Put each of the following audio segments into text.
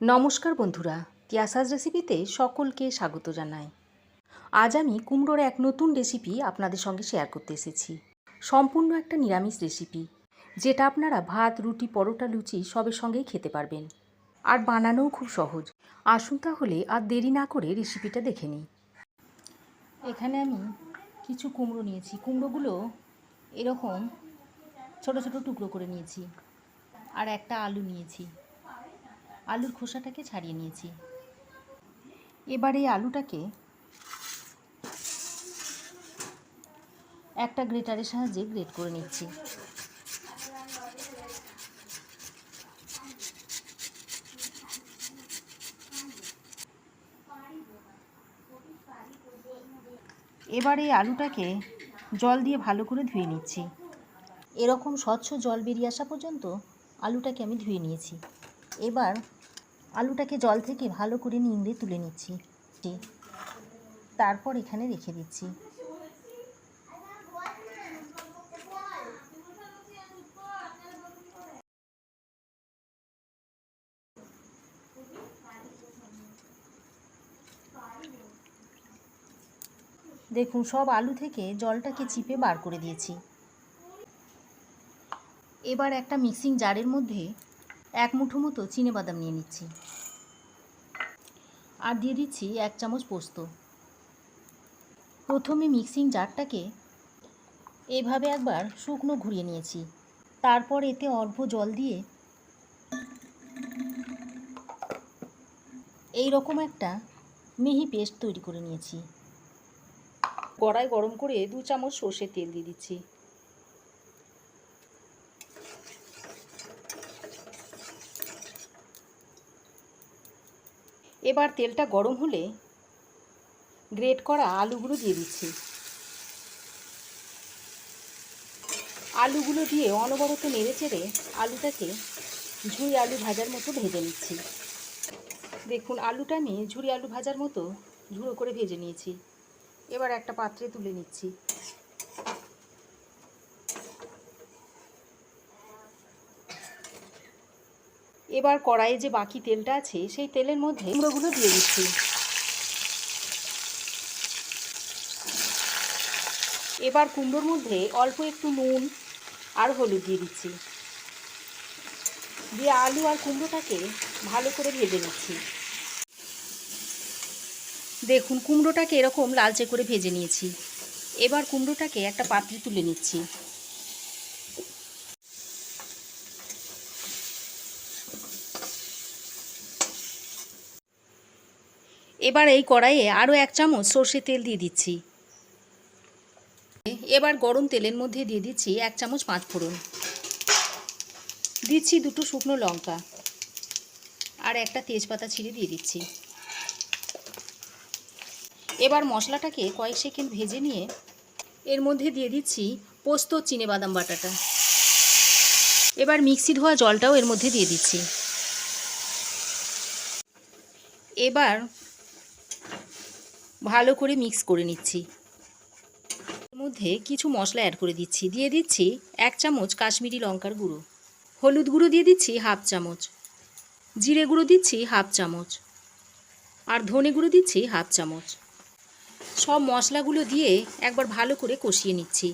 নমস্কার বন্ধুরা তিয়াসাজ রেসিপিতে সকলকে স্বাগত জানাই। আজ আমি কুমড়োর এক নতুন রেসিপি আপনাদের সঙ্গে শেয়ার করতে এসেছি। সম্পূর্ণ একটা নিরামিষ রেসিপি, যেটা আপনারা ভাত, রুটি, পরোটা, লুচি সবের সঙ্গেই খেতে পারবেন। আর বানানোও খুব সহজ। আসুন তাহলে আর দেরি না করে রেসিপিটা দেখে নিই। এখানে আমি কিছু কুমড়ো নিয়েছি। কুমড়োগুলো এরকম ছোট ছোট টুকরো করে নিয়েছি। আর একটা আলু নিয়েছি। আলুর খোসাটাকে ছাড়িয়ে নিয়েছি। এবার এই আলুটাকে একটা গ্রেটারের সাহায্যে গ্রেট করে নিচ্ছি। এবার এই আলুটাকে জল দিয়ে ভালো করে ধুয়ে নিচ্ছি। এরকম স্বচ্ছ জল বেরিয়ে আসা পর্যন্ত আলুটাকে আমি ধুয়ে নিয়েছি। এবার আলুটাকে জল থেকে ভালো করে নিংড়ে তুলে নিচ্ছি। তারপর এখানে রেখে দিচ্ছি। দেখুন, সব আলু থেকে জলটাকে চিপে বার করে দিয়েছি। এবার একটা মিক্সিং জারের মধ্যে এক মুঠো মতো বাদাম নিয়ে নিচ্ছি। আর দিয়ে দিচ্ছি এক চামচ পোস্ত। প্রথমে মিক্সিং জারটাকে এভাবে একবার শুকনো ঘুরিয়ে নিয়েছি। তারপর এতে অল্প জল দিয়ে এই রকম একটা মিহি পেস্ট তৈরি করে নিয়েছি। কড়াই গরম করে দু চামচ সর্ষের তেল দিয়ে দিচ্ছি। এবার তেলটা গরম হলে গ্রেট করা আলুগুলো দিয়ে দিচ্ছি। আলুগুলো দিয়ে অনবরত নেড়ে চেড়ে আলুটাকে ঝুড়ি আলু ভাজার মতো ভেজে নিচ্ছি। দেখুন, আলুটা আমি ঝুড়ি আলু ভাজার মতো ঝুড়ো করে ভেজে নিয়েছি। এবার একটা পাত্রে তুলে নিচ্ছি। এবার কড়াইয়ে যে বাকি তেলটা আছে, সেই তেলের মধ্যে কুমড়োগুলো দিয়ে দিচ্ছি। এবার কুমড়োর মধ্যে অল্প একটু নুন আর হলুদ দিয়ে দিচ্ছি। দিয়ে আলু আর কুমড়োটাকে ভালো করে ভেজে নিচ্ছি। দেখুন, কুমড়োটাকে এরকম লালচে করে ভেজে নিয়েছি। এবার কুমড়োটাকে একটা পাত্রে তুলে নিচ্ছি। এবার এই কড়াইয়ে আরও এক চামচ সর্ষে তেল দিয়ে দিচ্ছি। এবার গরম তেলের মধ্যে দিয়ে দিচ্ছি এক চামচ পাঁচ ফোড়ন। দিচ্ছি দুটো শুকনো লঙ্কা আর একটা তেজপাতা ছিঁড়ে দিয়ে দিচ্ছি। এবার মশলাটাকে কয়েক সেকেন্ড ভেজে নিয়ে এর মধ্যে দিয়ে দিচ্ছি পোস্ত চিনে বাদাম বাটাটা। এবার মিক্সি ধোয়া জলটাও এর মধ্যে দিয়ে দিচ্ছি। এবার ভালো করে মিক্স করে নিচ্ছি। এর মধ্যে কিছু মশলা অ্যাড করে দিচ্ছি। দিয়ে দিচ্ছি এক চামচ কাশ্মীরি লঙ্কার গুঁড়ো। হলুদ গুঁড়ো দিয়ে দিচ্ছি হাফ চামচ। জিরে গুঁড়ো দিচ্ছি হাফ চামচ। আর ধনে গুঁড়ো দিচ্ছি হাফ চামচ। সব মশলাগুলো দিয়ে একবার ভালো করে কষিয়ে নিচ্ছি।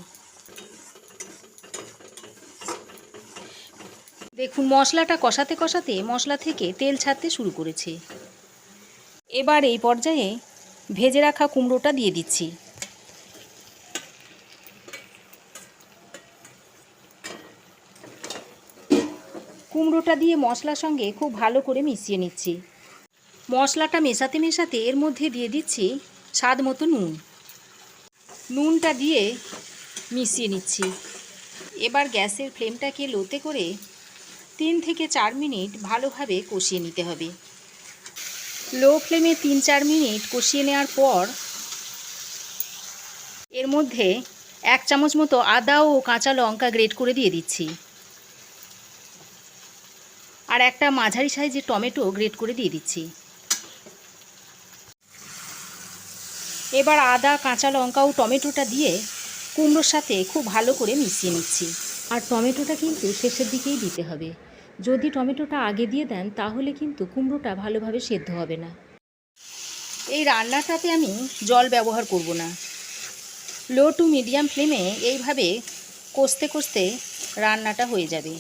দেখুন, মশলাটা কষাতে কষাতে মশলা থেকে তেল ছাড়তে শুরু করেছে। এবার এই পর্যায়ে ভেজে রাখা কুমড়োটা দিয়ে দিচ্ছি। কুমড়োটা দিয়ে মশলার সঙ্গে খুব ভালো করে মিশিয়ে নিচ্ছি। মশলাটা মেশাতে মেশাতে এর মধ্যে দিয়ে দিচ্ছি স্বাদ মতো নুন। নুনটা দিয়ে মিশিয়ে নিচ্ছি। এবার গ্যাসের ফ্লেমটাকে লোতে করে তিন থেকে চার মিনিট ভালোভাবে কষিয়ে নিতে হবে। লো ফ্লেমে তিন চার মিনিট কষিয়ে নেওয়ার পর এর মধ্যে এক চামচ মতো আদা ও কাঁচা লঙ্কা গ্রেট করে দিয়ে দিচ্ছি। আর একটা মাঝারি সাইজের টমেটো গ্রেট করে দিয়ে দিচ্ছি। এবার আদা, কাঁচা লঙ্কা ও টমেটোটা দিয়ে কুমড়োর সাথে খুব ভালো করে মিশিয়ে নিচ্ছি। আর টমেটোটা কিন্তু শেষের দিকেই দিতে হবে। যদি টমেটোটা আগে দিয়ে দেন, তাহলে কিন্তু কুমড়োটা ভালোভাবে সেদ্ধ হবে না। এই রান্নাটাতে আমি জল ব্যবহার করব না। লো টু মিডিয়াম ফ্লেমে এইভাবে কষতে কষতে রান্নাটা হয়ে যাবে।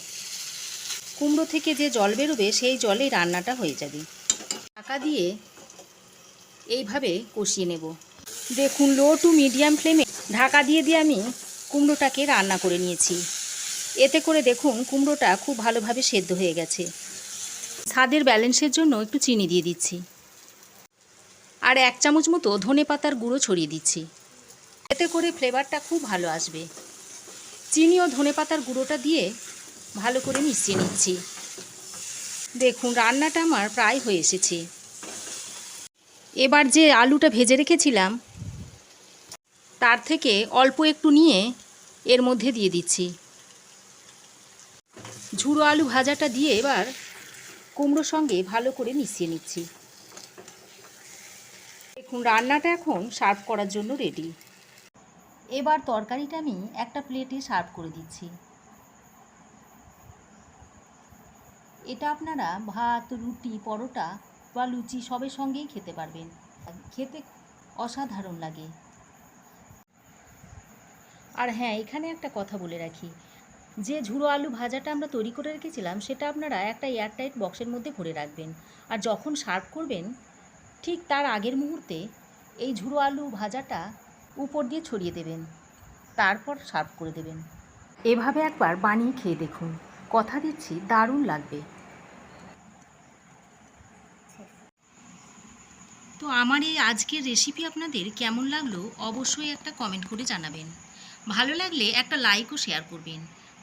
কুমড়ো থেকে যে জল বেরোবে, সেই জলেই রান্নাটা হয়ে যাবে। ঢাকা দিয়ে এইভাবে কষিয়ে নেব। দেখুন, লো টু মিডিয়াম ফ্লেমে ঢাকা দিয়ে দিয়ে আমি কুমড়োটাকে রান্না করে নিয়েছি। এতে করে দেখুন, কুমড়োটা খুব ভালোভাবে সেদ্ধ হয়ে গেছে। স্বাদের ব্যালেন্সের জন্য একটু চিনি দিয়ে দিচ্ছি। আর এক চামচ মতো ধনে পাতার গুঁড়ো ছড়িয়ে দিচ্ছি। এতে করে ফ্লেভারটা খুব ভালো আসবে। চিনি ও ধনে পাতার গুঁড়োটা দিয়ে ভালো করে মিশিয়ে নিচ্ছি। দেখুন, রান্নাটা আমার প্রায় হয়ে এসেছে। এবার যে আলুটা ভেজে রেখেছিলাম, তার থেকে অল্প একটু নিয়ে এর মধ্যে দিয়ে দিচ্ছি। ঝুড়ো আলু ভাজাটা দিয়ে এবার কুমড়োর সঙ্গে ভালো করে মিশিয়ে নিচ্ছি। দেখুন, রান্নাটা এখন সার্ভ করার জন্য রেডি। এবার তরকারিটা আমি একটা প্লেটে সার্ভ করে দিচ্ছি। এটা আপনারা ভাত, রুটি, পরোটা বা লুচি সবের সঙ্গেই খেতে পারবেন। খেতে অসাধারণ লাগে। আর হ্যাঁ এখানে একটা কথা বলে রাখি। যে ঝুড়ো আলু ভাজাটা আমরা তৈরি করে রেখেছিলাম, সেটা আপনারা একটা এয়ারটাইট বক্সের মধ্যে ভরে রাখবেন। আর যখন সার্ভ করবেন, ঠিক তার আগের মুহূর্তে এই ঝুড়ো আলু ভাজাটা উপর দিয়ে ছড়িয়ে দেবেন, তারপর সার্ভ করে দেবেন। এভাবে একবার বানিয়ে খেয়ে দেখুন। কথা দিচ্ছি, দারুণ লাগবে। তো আমার এই আজকের রেসিপি আপনাদের কেমন লাগল, অবশ্যই একটা কমেন্ট করে জানাবেন। ভালো লাগলে একটা লাইক ও শেয়ার করবেন।